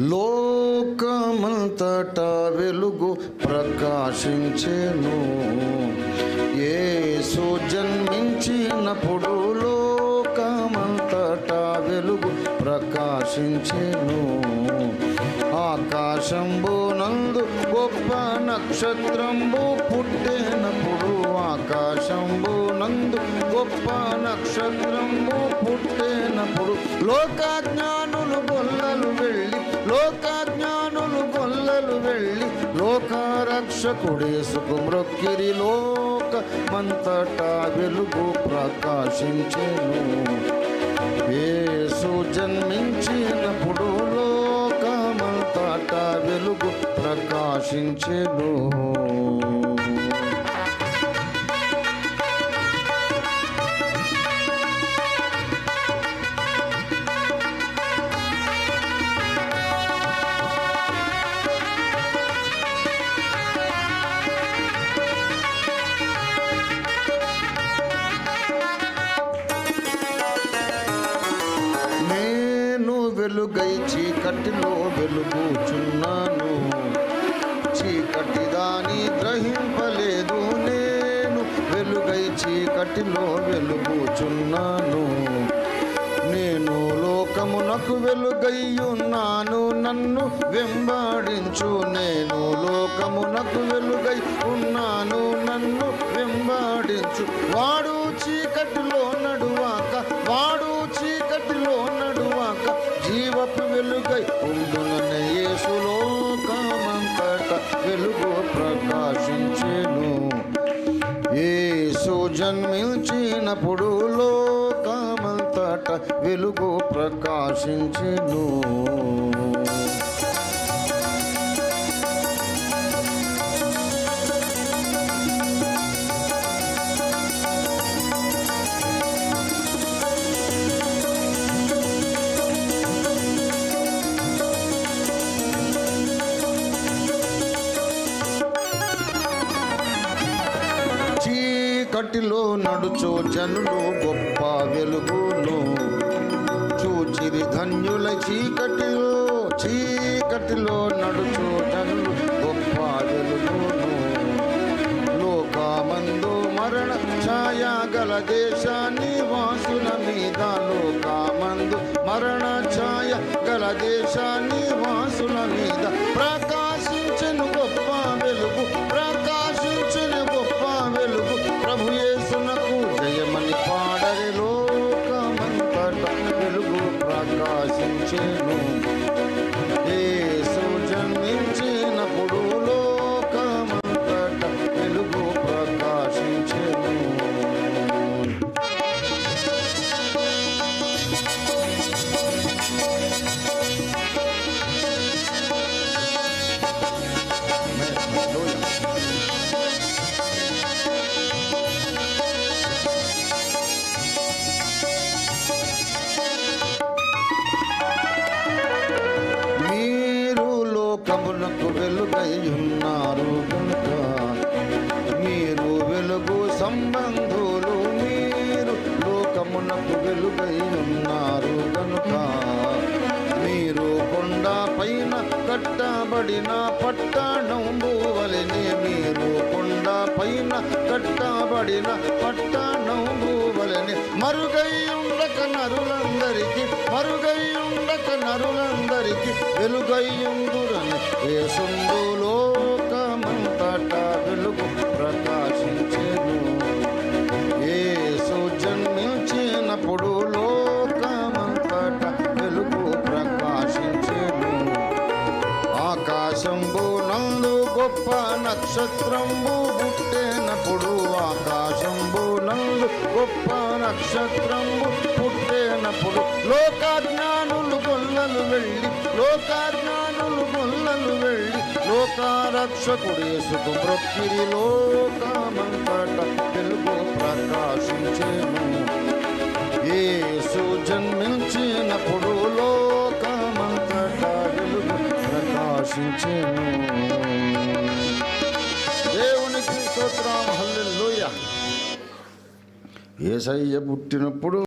లోకమంతటా వెలుగు ప్రకాశించెను. ఏసు జన్మించినప్పుడు లోకమంతటా వెలుగు ప్రకాశించెను. ఆకాశంబునందు గొప్ప నక్షత్రంబు పుట్టినప్పుడు ఆకాశంబునందు గొప్ప నక్షత్రంబు పుట్టినప్పుడు లోకాజ్ఞానులు గొల్లలు వెళ్ళి లోకాజ్ఞానులు గొల్లలు వెళ్ళి లోకరక్షకుడేసుకు లోక మంతటా వెలుగు ప్రకాశించెను. యేసు జన్మించినప్పుడు వెలుగు ప్రకాశించెను. వెలుగై చీకటిలో వెలుగుచున్నాను. చీకటి దాని గ్రహింపలేదు నేను. వెలుగై చీకటిలో వెలుగుచున్నాను. నేను లోకమునకు వెలుగయ్యున్నాను. నన్ను వెంబడించు. నేను లోకమునకు వెలుగై ఉన్నాను నన్ను వెంబడించు. వాడు చీకటిలో నడువాక వాడు వెలుగై ఉండునన్న యేసు వెలుగు ప్రకాశించెను. యేసు జన్మించినప్పుడు లోకమంతట వెలుగు ప్రకాశించెను. చీకటిలో నడుచు జనులు గొప్ప వెలుగును. చూచిరి ధన్యుల చీకటిలో చీకటిలో నడుచు జనులు గొప్ప వెలుగును. లోకామందు మరణ ఛాయ గల దేశాన్ని వాసుల మీద లోకామందు మరణ ఛాయ గల దేశాన్ని వాసుల మీద ప్రకాశ కట్టబడిన పట్టణం భూవలిని మీరు కొండ పైన కట్టబడిన పట్టణం భూవలిని మరుగై ఉండక నరులందరికీ మరుగై ఉండక నరులందరికీ వెలుగై ఉందురని ఏసుందు లోకమంతటా వెలుగు ప్రకాశించే రంగు గొప్ప నక్షత్రంబు పుట్టేనప్పుడు ఆకాశంబు నందు గొప్ప నక్షత్రంబు పుట్టేనప్పుడు లోకాజ్ఞానులు గొల్లలు వెళ్ళి లోకాజ్ఞానులు గొల్లలు వెళ్ళి లోకారక్షకుడేసుకు మృక్కిరి లోకమంతట దర్శించను దేవునికి స్తోత్రం. హల్లెలూయా ఏసయ్య పుట్టినప్పుడు